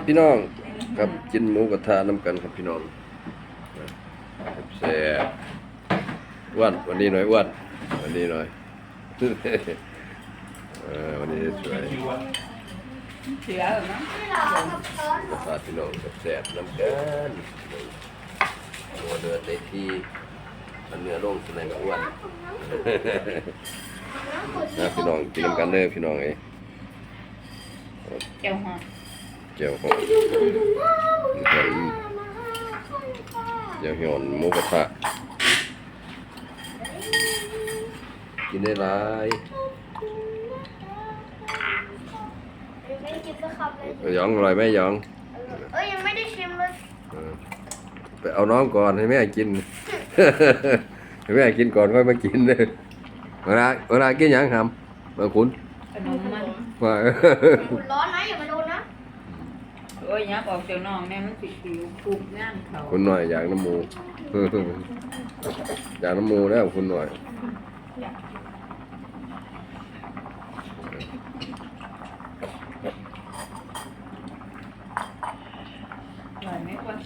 ครับพี่น้องครับกินหมูกระทะน้ำกันครับพี่น้องแซ่บอ้วนวันนี้หน่อยอ้วนวันนี้หน่อยวันนี้สวยเสือเหรอมั้งกระทะพี่น้องแซ่บน้ำกันหัวเดือดได้ที่มันเนื้อลงสไนก็อ้วนนะพี่น้องกินน้ำกันเด้อพี่น้องเอ้ยเจ้าหอ เจียวหอมเจียวหอนหมูกระทะกินได้หลายไม่ได้กินสักคำเลยหยองอร่อยไหมหยองเอ้ยยังไม่ได้ชิมเลยเออไปเอาน้องก่อนให้แม่กิน ให้แม่กินก่อนค่อยมากินเด้อเวลาเวลากินหยังทำมาคุณขนมมันว่าคุณร้อนนะอย่ามาโดนนะโอ้ยยับออกจากน้องแม่มันสิคิวคุบงานเขาคุณหน่อยอยากน้ำหมู อยากน้ำหมูแล้วคุณหน่อยอร่อยไหมคน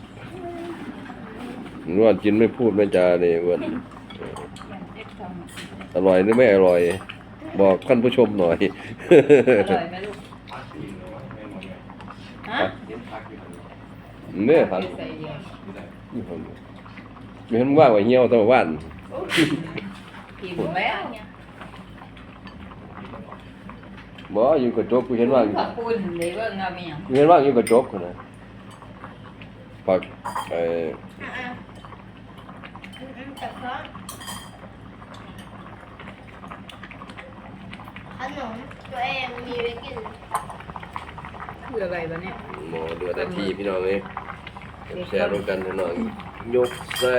นวดกินไม่พูดไม่จาเนี่ยอ้วนอย่างเด็กทำอร่อยหรือไม่อร่อย บอกท่านผู้ชมหน่อย อร่อยไหมลูกฮะ เนี่ยครับใส่เดียวมีคนว่าว่าเหี่ยวแตัวบ้านกินแล้วเนี่ยบ่อยู่กระจกกูเห็นว่างขอบคุณเลยว่าเงาเป็นอย่างกูเห็นว่างอยู่กระจกคนน่ะปักไอ้อะอะอืมอืมจับช้อนขนมตัวเองมีไว้กินคืออะไรวะเนี่ย หมอเดือดนาทีพี่น้องเอ้ย แชร์ร่วมกันพี่น้องยกใส่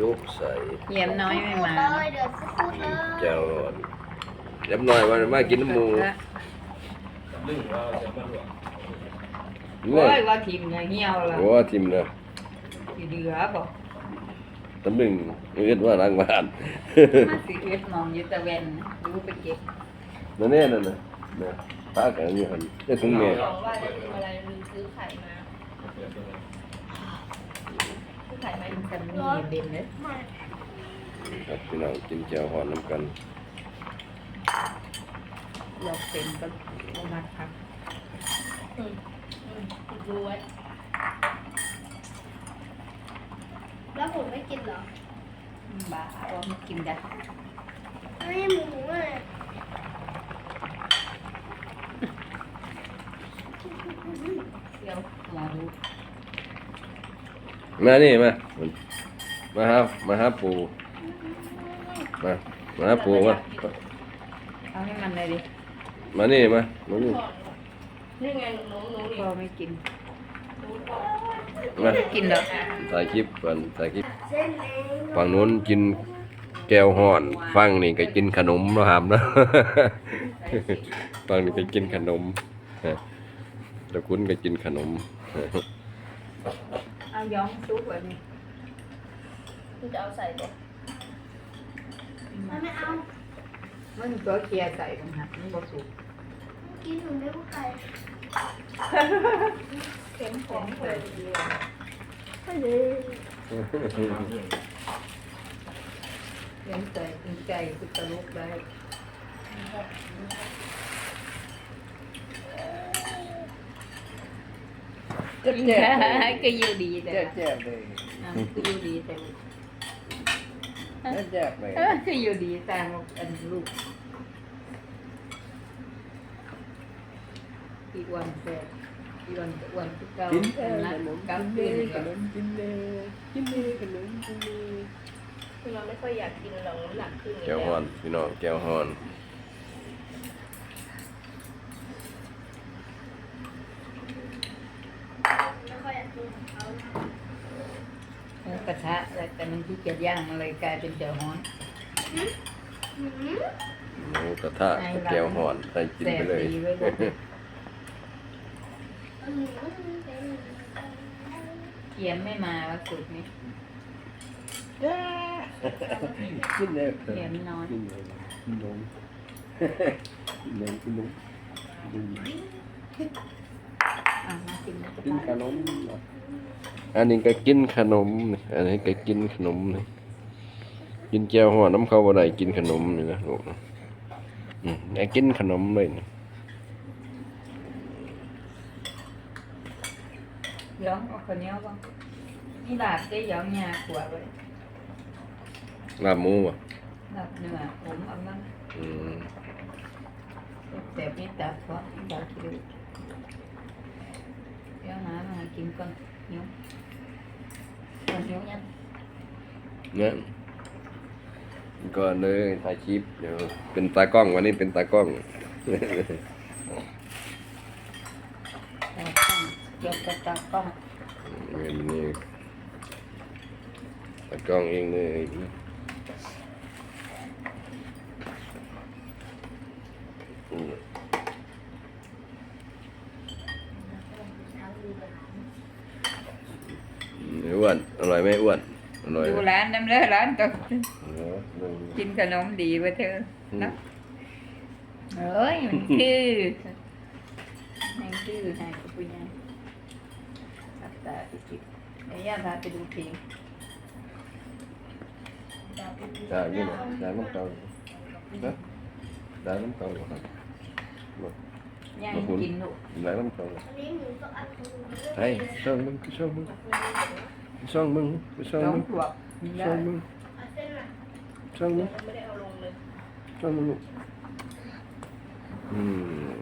ยกใส่เยี่ยมน้อยไม่มาเลยเดือดฟุดๆเลยแก้วร้อนเรียบร้อยว่ามากินน้ำหมูโอ้ยว่าทิมเนี่ยเหี่ยวละโอ้ทิมนะสิเดือบอกตำลึงเอื้อนว่าล้างบ้านสิเอ็ดมองอยู่ตะเวนรู้ไปเก็บนั่นแน่นั่นน่ะนะ ป้ากันอยู่หั่นได้ถึงแม่บอกว่าจะทำอะไรลืมซื้อไข่มาซื้อไข่มามันจะมีเด่นเลยไม่ครับพี่น้องกินแจ่วหอนน้ำกันเราเป็นก็ประมาณพักอืมอืมดูไว้แล้วผมไม่กินเหรอบ้าว่ามันกินได้ไม่หมูอะ เดี๋ยวห มอรู้มานี่มา มาหามาหาปู่มา มาหาปู่มาเอาให้มันเลยดิมานี่มามานี่นี่ไงหนูหนูนี่พ่อไม่กินมาไม่กินเหรอถ่ายคลิปก่อนถ่ายคลิปเส้นเองฝั่งนู้นกินแก้วห่อนฝั่งนี่ก็กินขนมเนาะครับเนาะฝั่งนี้ก็กินขนม ตะคุณก็กินขนม เอาย้อมซุปไว้นี่คุณจะเอาใส่ตัวไม่เอา มันก็เคลียร์ใส่ตรงหักมันบ่สุกกินหนูไม่รู้ใครเค็มของเลยไม่เลยเค็มใจกินใจคือตลกได้ เจ็บเจ็บเลยก็อยู่ดีแต่เจ็บเจ็บเลยอะก็อยู่ดีแต่เจ็บเจ็บเลยก็อยู่ดีแต่อันลูกอีกวันเสร็จอีกวันวันที่เก้ากินเอนัขดนมกับกินเลอนยขนมกินเลยกินเลยขนมกินเลยคือเราไม่ค่อยอยากกินหรอกน้ำหนักขึ้นแก้วหอนพี่น้องแก้วหอน ไม่ค่อยอยากกินของเขา หมูกระทะแล้วแต่ มันที่เกียจย่างมันเลยกลายเป็นเจียวฮ้อนอืมหมูกระทะกับแก้วห่อนใส่กินแสไปบเลยดีไว้ลูกอืมเป็นเกียมไม่มาว่าสุดนี้จ้ากินเลยเกียมนอนกินเลยกินนมกินนมกินนมอะมากินกินขนม อันนี้ก็กินขนมนี่อันนี้ก็กินขนมนี่กินแก้วหัวน้ำเขาบ่ได้กินขนมนี่นะลูกนะอืมไอ้กินขนมเลยนี่เดี๋ยวเอาข้าวเหนียวบ้างนี่ลาบได้ยองยาขวดไว้ลาบหมูบ่ลาบเนื้อผมเอามันอืมแต่พี่ตัดเพราะอยากกินเดี๋ยวหามากินก่อน หิวก่อนหิวยังเนี่ยก่อนเลยถ่ายคลิปเดี๋ยวเป็นตากล้องวันนี้เป็นตากล้องตากล้องเกี่ยวกับตากล้องเงินนี่ตากล้องเองเลยอืมอ้ วนอร่อยไหมอ้วนอร่อยดูไหมร้านน้ำเลือร้านก็เออลงกินขนมดีวะเธออืมนะเอ้ยมันคือมันคือให้กับปุญญาตัดตาไปกินเดี๋ยวย่าพาไปดูเพลงได้ยี่หรอได้น้ำเกานะได้น้ำเกาเหรอครับย่างกินลูกได้น้ำเกาอันนี้หมูกับอันนี้เฮ้ยช่องมึงช่องมึง ช่องมึงช่องสองมึงขวบนี่ได้ช่องมึงอันเส้นน่ะช่องมึงไม่ได้เอาลงเลยช่องมึงลูกอืม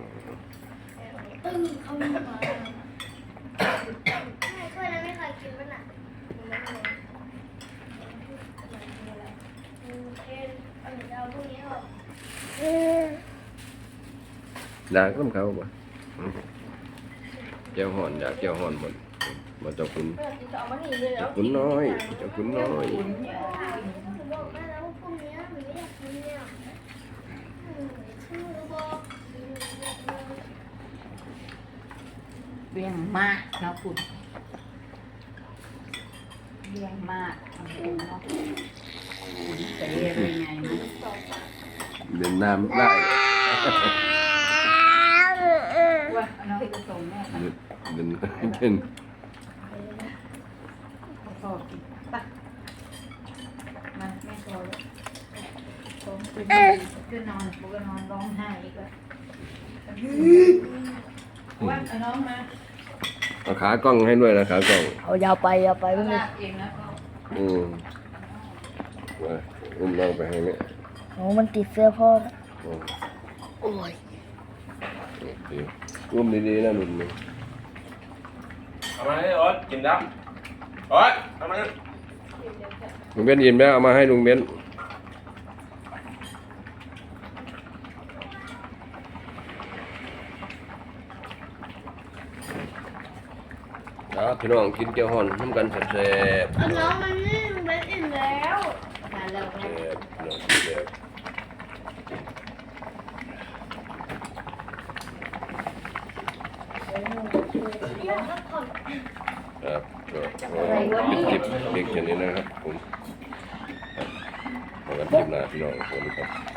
ตึ้งเขาไม่มาไม่ช่วยนะไม่เคยกินมันอะมันไม่เลยเอ็นอันนี้เอาพวกนี้ออกได้น้ำเกาป่ะเจ้าห่อนอยากเจ้าห่อนหมด มาจากคุณเออจะเอามาหนีเลยแล้วคุณน้อยเจ้าคุณน้อยคุณบอกแม่แล้วว่าพวกนี้หนูไม่อยากกินเนี่ยชื่อบอกเลี้ยงมากนะคุณเลี้ยงมากทำเป็นเนาะคุณเตะเลยไงมั้งเดินน้ำได้ว่าเอาน้องไปส่งแม่มาเดินเป็น พ่อกินปะมาแม่โตแล้วผมกินก็นอนกูก็นอนร้องไห้อีกแล้วว่าเอาน้องมาเอาขากล้องให้ด้วยนะขากล้องเอายาวไปยาวไปไม่มีลากเองนะก็อืมมาอุ้มน้องไปให้แม่ยโอ้มันติดเสื้อพ่อนะอืมโอ้ยโอเคอุ้มดีๆนะลุงมึงเอามาให้โอ๊ตกินดับโอ๊ตเอามา ลุงเบนยินไหมเอามาให้ลุงเบน ครับพี่น้องกินเกี๊ยวห่อนน้ำกันแซ่บๆเอาน้องมันนี่เบ็ดอิ่มแล้วมาแล้วแซ่แม่บพี่น้องแซ่บเดี๋ยวพักผ่อนครับก็ก็มีคลิปเพียงแค่นี้นะครับผมครับพบกันคลิปหน้าพี่น้องสวัสดีครับ